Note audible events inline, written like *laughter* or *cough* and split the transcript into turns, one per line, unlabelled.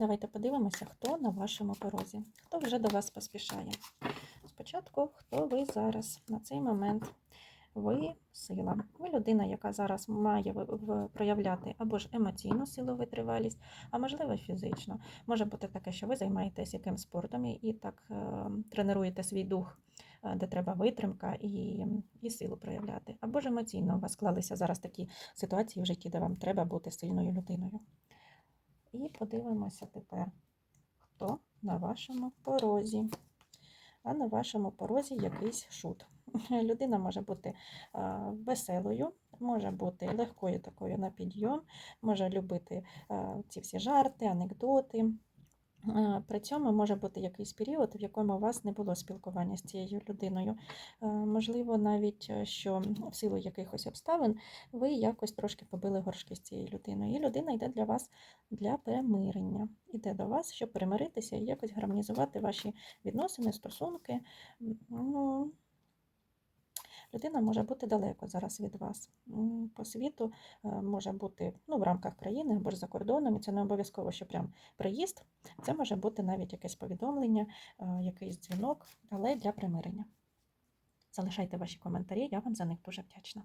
Давайте подивимося, хто на вашому порозі, хто вже до вас поспішає. Спочатку, хто ви зараз на цей момент. Ви сила. Ви людина, яка зараз має проявляти або ж емоційну силу витривалість, а можливо фізично. Може бути таке, що ви займаєтесь яким спортом і, і так е, тренуєте свій дух, е, де треба витримка і, і силу проявляти. Або ж емоційно у вас склалися зараз такі ситуації в житті, де вам треба бути сильною людиною. І подивимося тепер, хто на вашому порозі. А на вашому порозі якийсь шут. *laughs* Людина може бути веселою, може бути легкою такою на підйом, може любити ці всі жарти, анекдоти. А, При цьому може бути якийсь період, в якому у вас не було спілкування з цією людиною. Е, Можливо, навіть е, що в силу якихось обставин ви якось трошки побили горшки з цією людиною. І людина йде для вас для перемирення, йде до вас, щоб примиритися і якось гармонізувати ваші відносини, стосунки. Ну, людина може бути далеко зараз від вас. По світу е, може бути ну, в рамках країни або ж за кордоном, і це не обов'язково, що прям приїзд. Це може бути навіть якесь повідомлення, е, якийсь дзвінок, але для примирення. Залишайте ваші коментарі, я вам за них дуже вдячна.